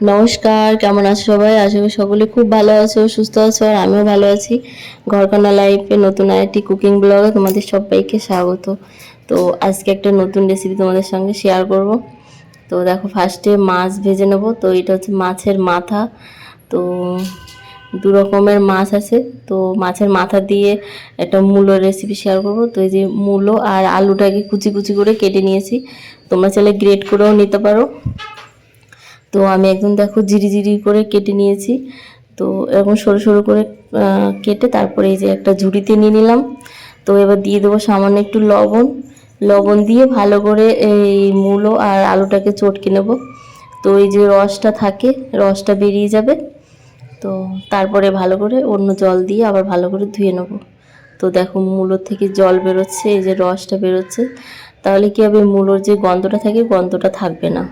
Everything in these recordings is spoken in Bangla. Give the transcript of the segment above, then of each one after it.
নমস্কার, কেমন আছো সবাই? আশা করি সকলে খুব ভালো আছো, সুস্থ আছো, আর আমিও ভালো আছি। ঘরকানা লাইফে নতুন আরেকটি কুকিং ব্লগে তোমাদের সবাইকে স্বাগত। তো আজকে একটা নতুন রেসিপি তোমাদের সঙ্গে শেয়ার করব। তো দেখো ফার্স্টে মাছ ভেজে নেব। তো এটা হচ্ছে মাছের মাথা। তো দু রকমের মাছ আছে। তো মাছের মাথা দিয়ে একটা মূলো রেসিপি শেয়ার করব। তো এই যে মূলো আর আলুটাকে কুচি কুচি করে কেটে নিয়েছি। তোমরা চাইলে গ্রেট করেও নিতে পারো। তো আমি একদম দেখো জিরি জিরি করে কেটে নিয়েছি। তো এরকম সরু সরু করে কেটে তারপরে এই যে একটা ঝুড়িতে নিয়ে নিলাম। তো এবার দিয়ে দেবো সামান্য একটু লবণ। লবণ দিয়ে ভালো করে এই মূলো আর আলুটাকে চটকে নেব। তো এই যে রসটা থাকে, রসটা বেরিয়ে যাবে। তো তারপরে ভালো করে অন্য জল দিয়ে আবার ভালো করে ধুয়ে নেব। তো দেখো মূলোর থেকে জল বেরোচ্ছে, এই যে রসটা বেরোচ্ছে। তাহলে কি হবে? মূলোর যে গন্ধটা থাকে, গন্ধটা থাকবে না।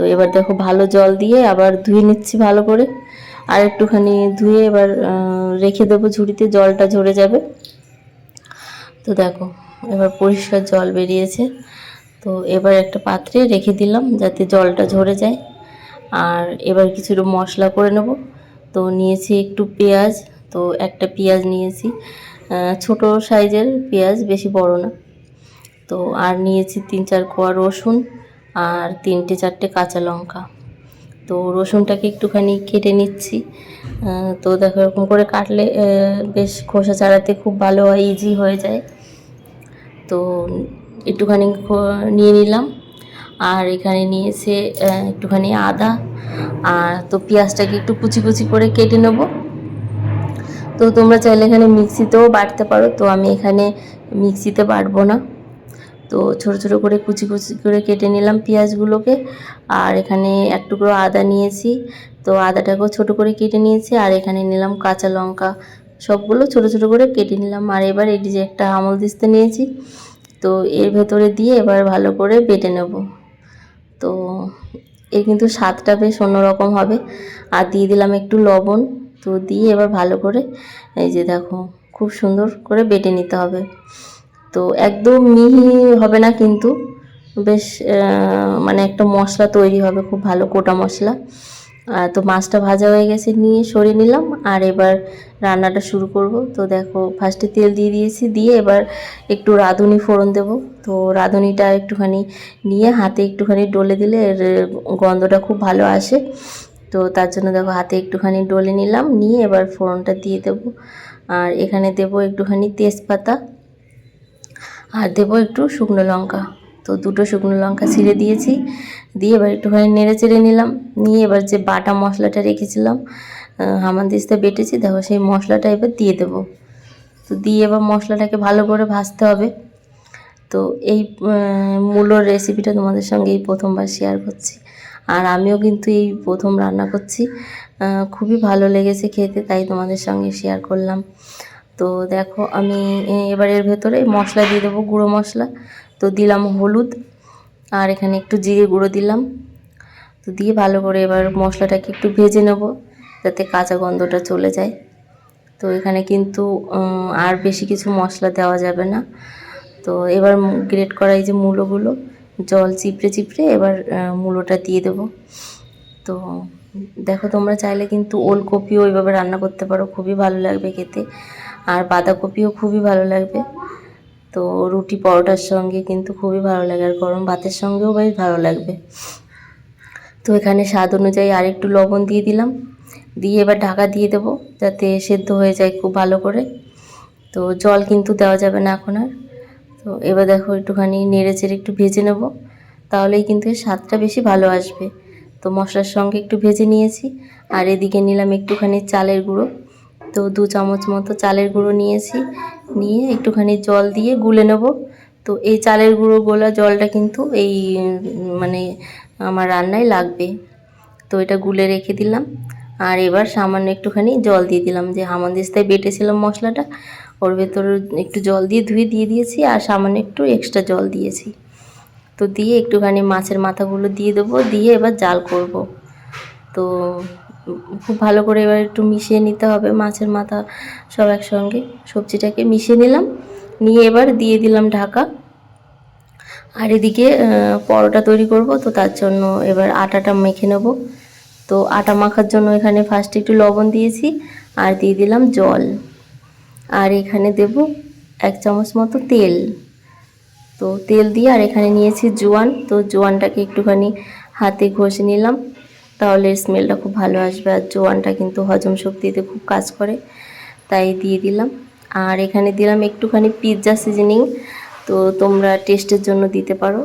তো এবার দেখো ভালো জল দিয়ে আবার ধুয়ে নিচ্ছি ভালো করে। আর একটুখানি ধুয়ে এবার রেখে দেবো ঝুড়িতে, জলটা ঝরে যাবে। তো দেখো, এবার পরিষ্কার জল বেরিয়েছে। তো এবার একটা পাত্রে রেখে দিলাম যাতে জলটা ঝরে যায়। আর এবার কিছুটা মশলা করে নেব। তো নিয়েছি একটু পেঁয়াজ। তো একটা পেঁয়াজ নিয়েছি। ছোট সাইজের পেঁয়াজ, বেশি বড় না। তো আর নিয়েছি তিন চার কোয়া রসুন। আর তিনটে চারটে কাঁচা লঙ্কা। তো রসুনটাকে একটুখানি কেটে নিচ্ছি। তো দেখো এরকম করে কাটলে বেশ খোসা ছাড়াতে খুব ভালো হয় ইজি হয়ে যায়। তো একটুখানি নিয়ে নিলাম। আর এখানে নিয়েছে একটুখানি আদা। আর তো পেঁয়াজটাকে একটু কুচি কুচি করে কেটে নেব। তো তোমরা চাইলে এখানে মিক্সিতেও বাটতে পারো। তো আমি এখানে মিক্সিতে বাটবো না। তো ছোট ছোট করে কুচি কুচি করে কেটে নিলাম পেঁয়াজগুলোকে। আর এখানে এক টুকরো আদা নিয়েছি। তো আদাটাকেও ছোট করে কেটে নিয়েছি আর এখানে নিলাম কাঁচা লঙ্কা। সবগুলো ছোট ছোট করে কেটে নিলাম। আর এবার এটি যে একটা আমল দিস্তে নিয়েছি। তো এর ভেতরে দিয়ে এবার ভালো করে বেটে নেব। তো এর কিন্তু স্বাদটা বেশ অন্যরকম হবে। আর দিয়ে দিলাম একটু লবণ। তো দিয়ে এবার ভালো করে এই যে দেখো, খুব সুন্দর করে বেটে নিতে হবে। একদম মিহি হবে না কিন্তু। বেশ মানে একটা মশলা তৈরি হবে, খুব ভালো কোটা মশলা। তো মাছটা ভাজা হয়ে গেছে, নিয়ে সরিয়ে নিলাম। আর এবার রান্নাটা শুরু করব। তো দেখো ফার্স্টে তেল দিয়ে দিয়েছি, দিয়ে এবার একটু রাঁধুনি ফোড়ন দেব। তো রাঁধুনিটা একটুখানি নিয়ে হাতে একটুখানি ডলে দিলে এর গন্ধটা খুব ভালো আসে। তো তার জন্য দেখো, হাতে একটুখানি ডলে নিলাম, নিয়ে এবার ফোড়নটা দিয়ে দেবো। আর এখানে দেবো একটুখানি তেজপাতা। আর দেবো একটু শুকনো লঙ্কা। তো দুটো শুকনো লঙ্কা ছিঁড়ে দিয়েছি। দিয়ে এবার একটুখানি নেড়ে চেড়ে নিলাম। নিয়ে এবার যে বাটা মশলাটা রেখেছিলাম হামানদিস্তা বেটেছি, দেখো সেই মশলাটা এবার দিয়ে দেবো। তো দিয়ে এবার মশলাটাকে ভালো করে ভাজতে হবে। তো এই মূলোর রেসিপিটা তোমাদের সঙ্গে এই প্রথমবার শেয়ার করছি। আর আমিও কিন্তু এই প্রথম রান্না করছি। খুবই ভালো লেগেছে খেতে, তাই তোমাদের সঙ্গে শেয়ার করলাম। তো দেখো আমি এ- এবার এর ভেতরে মশলা দিয়ে দেবো, গুঁড়ো মশলা। তো দিলাম হলুদ, আর এখানে একটু জিরে গুঁড়ো দিলাম। তো দিয়ে ভালো করে এবার মশলাটাকে একটু ভেজে নেব, যাতে কাঁচা গন্ধটা চলে যায়। তো এখানে কিন্তু আর বেশি কিছু মশলা দেওয়া যাবে না। তো এবার গ্রেট করা এই যে মূলোগুলো, জল চিপড়ে চিপড়ে এবার মূলোটা দিয়ে দেবো। তো দেখো তোমরা চাইলে কিন্তু ওলকপিও ওইভাবে রান্না করতে পারো, খুবই ভালো লাগবে খেতে। আর বাঁধাকপিও খুবই ভালো লাগবে। তো রুটি পরোটার সঙ্গে কিন্তু খুবই ভালো লাগে আর গরম ভাতের সঙ্গেও বেশ ভালো লাগবে। তো এখানে স্বাদ অনুযায়ী আর একটু লবণ দিয়ে দিলাম। দিয়ে এবার ঢাকা দিয়ে দেবো যাতে সেদ্ধ হয়ে যায় খুব ভালো করে। তো জল কিন্তু দেওয়া যাবে না এখন আর। তো এবার দেখো একটুখানি নেড়ে চেড়ে একটু ভেজে নেব। তাহলেই কিন্তু এর স্বাদটা বেশি ভালো আসবে। তো মশলার সঙ্গে একটু ভেজে নিয়েছি। আর এদিকে নিলাম একটুখানি চালের গুঁড়ো। তো দু চামচ মতো চালের গুঁড়ো নিয়েছি। নিয়ে একটুখানি জল দিয়ে গুলে নেব। তো এই চালের গুঁড়ো গোলা জলটা কিন্তু এই মানে আমার রান্নায় লাগবে। তো এটা গুলে রেখে দিলাম। আর এবার সামান্য একটুখানি জল দিয়ে দিলাম। যে হামানদিস্তায় বেটেছিলাম মশলাটা, ওর ভেতরে একটু জল দিয়ে ধুয়ে দিয়ে দিয়েছি আর সামান্য একটু এক্সট্রা জল দিয়েছি। তো দিয়ে একটুখানি মাছের মাথাগুলো দিয়ে দেবো। দিয়ে এবার জাল করব। তো খুব ভালো করে এবার একটু মিশিয়ে নিতে হবে, মাছের মাথা সব একসঙ্গে। সবজিটাকে মিশিয়ে নিলাম, নিয়ে এবার দিয়ে দিলাম ঢাকা। আর এদিকে পরোটা তৈরি করব, তো তার জন্য এবার আটাটা মেখে নেব। তো আটা মাখার জন্য এখানে ফার্স্টে একটু লবণ দিয়েছি, আর দিয়ে দিলাম জল। আর এখানে দেব এক চামচ মতো তেল। তো তেল দিয়ে আর এখানে নিয়েছি জোয়ান, তো জোয়ানটাকে একটুখানি হাতে ঘষে নিলাম। তাহলে স্মেলটা খুব ভালো আসবে আর জোয়ানটা কিন্তু হজম শক্তিতে খুব কাজ করে, তাই দিয়ে দিলাম। আর এখানে দিলাম একটুখানি পিৎজা সিজনিং তো তোমরা টেস্টের জন্য দিতে পারো।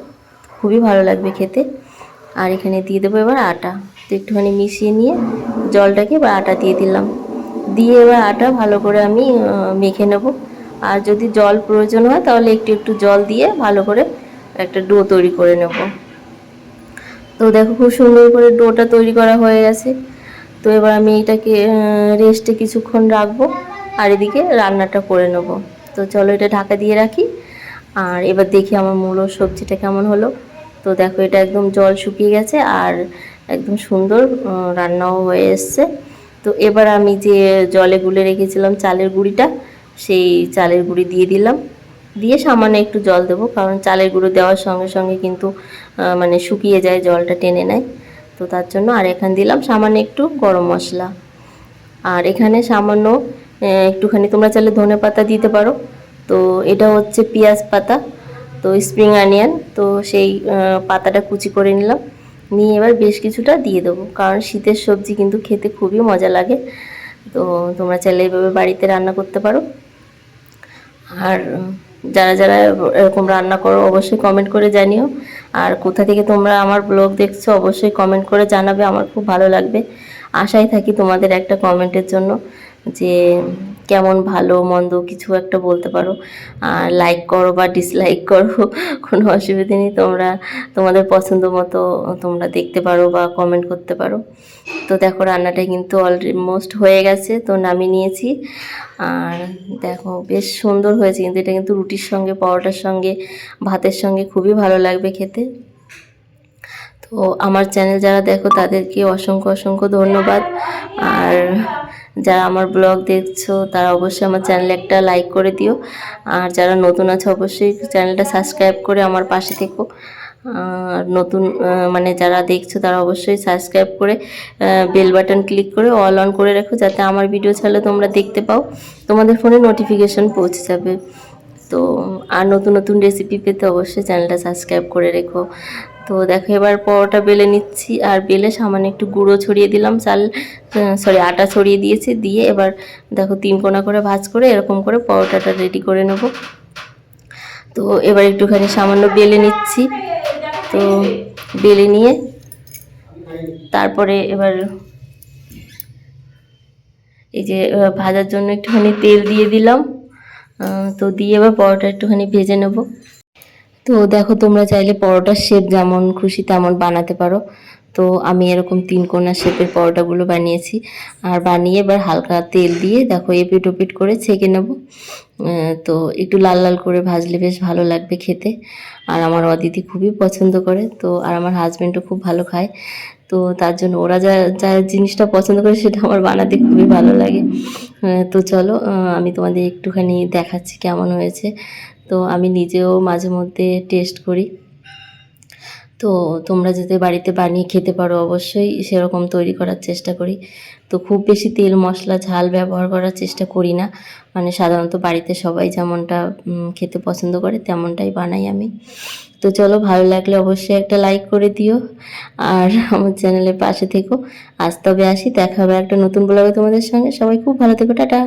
খুবই ভালো লাগবে খেতে। আর এখানে দিয়ে দেবো এবার আটা। তো একটুখানি মিশিয়ে নিয়ে জলটাকে এবার আটা দিয়ে দিলাম। দিয়ে এবার আটা ভালো করে আমি মেখে নেব। আর যদি জল প্রয়োজন হয় তাহলে একটু একটু জল দিয়ে ভালো করে একটা ডো তৈরি করে নেব। তো দেখো খুব সুন্দর করে ডোটা তৈরি করা হয়ে গেছে। তো এবার আমি এটাকে রেস্টে কিছুক্ষণ রাখব আর এদিকে রান্নাটা করে নেব। তো চলো এটা ঢাকা দিয়ে রাখি আর এবার দেখি আমার মূলো সবজিটা কেমন হলো। তো দেখো এটা একদম জল শুকিয়ে গেছে আর একদম সুন্দর রান্নাও হয়ে এসছে। তো এবার আমি যে জলে গুলে রেখেছিলাম চালের গুঁড়িটা, সেই চালের গুঁড়ি দিয়ে দিলাম। দিয়ে সামান্য একটু জল দেবো, কারণ চালের গুঁড়ো দেওয়ার সঙ্গে সঙ্গে কিন্তু মানে শুকিয়ে যায়, জলটা টেনে নেয়। তো তার জন্য আর এখানে দিলাম সামান্য একটু গরম মশলা। আর এখানে সামান্য একটুখানি তোমরা চাইলে ধনে পাতা দিতে পারো। তো এটা হচ্ছে পেঁয়াজ পাতা, তো স্প্রিং অনিয়ন তো সেই পাতাটা কুচি করে নিলাম। নিয়ে এবার বেশ কিছুটা দিয়ে দেবো, কারণ শীতের সবজি কিন্তু খেতে খুবই মজা লাগে। তো তোমরা চাইলে এভাবে বাড়িতে রান্না করতে পারো। আর যারা যারা এরকম রান্না করো, অবশ্যই কমেন্ট করে জানিও। আর কোথা থেকে তোমরা আমার ব্লগ দেখছ অবশ্যই কমেন্ট করে জানাবে, আমার খুব ভালো লাগবে। আশাই থাকি তোমাদের একটা কমেন্টের জন্য যে কেমন ভালো, মন্দ কিছু একটা বলতে পারো। আর লাইক করো বা ডিসলাইক করো, কোনো অসুবিধা নেই। তোমরা, তোমাদের পছন্দ মতো তোমরা দেখতে পারো বা কমেন্ট করতে পারো। তো দেখো, রান্নাটা কিন্তু অলমোস্ট হয়ে গেছে, তো নামিয়ে নিয়েছি। আর দেখো, বেশ সুন্দর হয়েছে কিন্তু। এটা কিন্তু রুটির সঙ্গে, পরোটার সঙ্গে, ভাতের সঙ্গে খুবই ভালো লাগবে খেতে। তো আমার চ্যানেল যারা দেখো, তাদেরকে অসংখ্য অসংখ্য ধন্যবাদ। আর যারা আমার ব্লগ দেখছ, তারা অবশ্যই আমার চ্যানেলে একটা লাইক করে দিও। আর যারা নতুন আছে, অবশ্যই চ্যানেলটা সাবস্ক্রাইব করে আমার পাশে থেকো। আর নতুন মানে যারা দেখছ, তারা অবশ্যই সাবস্ক্রাইব করে বেল বাটন ক্লিক করে অল অন করে রাখো, যাতে আমার ভিডিও ছাড়লে তোমরা দেখতে পাও। তোমাদের ফোনে নোটিফিকেশন পৌঁছে যাবে। তো, আর নতুন নতুন রেসিপি পেতে অবশ্যই চ্যানেলটা সাবস্ক্রাইব করে রেখো। তো দেখো, এবার পরোটা বেলে নিচ্ছি, আর বেলে সামান্য একটু গুঁড়ো ছড়িয়ে দিলাম, চাল সরি আটা ছড়িয়ে দিয়েছি, দিয়ে এবার দেখো তিন কোনা করে ভাজ করে এরকম করে পরোটাটা রেডি করে নেব। তো এবার একটুখানি সামান্য বেলে নিচ্ছি, তো বেলে নিয়ে তারপরে এবার এই যে ভাজার জন্য একটুখানি তেল দিয়ে দিলাম তো দিয়ে এবার পরোটা একটুখানি ভেজে নেব। তো দেখো, তোমরা চাইলে পরোটার শেপ যেমন খুশি তেমন বানাতে পারো। তো আমি এরকম তিন কোনা শেপের পরোটাগুলো বানিয়েছি। আর বানিয়ে এবার হালকা তেল দিয়ে দেখো এপিট ওপিট করে ছেঁকে নেব। তো একটু লাল লাল করে ভাজলে বেশ ভালো লাগবে খেতে। আর আমার অদিতি খুবই পছন্দ করে, তো আর আমার হাজব্যান্ডও খুব ভালো খায়। তো তার জন্য ওরা যা যা জিনিসটা পছন্দ করে সেটা আমার বানাতে খুবই ভালো লাগে। তো চলো আমি তোমাদের একটুখানি দেখাচ্ছি কেমন হয়েছে। তো আমি নিজেও মাঝে মধ্যে টেস্ট করি। তো তোমরা যাতে বাড়িতে বানিয়ে খেতে পারো অবশ্যই সেরকম তৈরি করার চেষ্টা করি। তো খুব বেশি তেল, মশলা, ঝাল ব্যবহার করার চেষ্টা করি না। মানে সাধারণত বাড়িতে সবাই যেমনটা খেতে পছন্দ করে তেমনটাই বানাই আমি। তো চলো ভালো লাগলে অবশ্যই একটা লাইক করে দিও আর আমার চ্যানেলের পাশে থেকো। আজ তবে আসি, দেখা হবে একটা নতুন ব্লগে তোমাদের সঙ্গে। সবাই খুব ভালো থেকো, টাটা।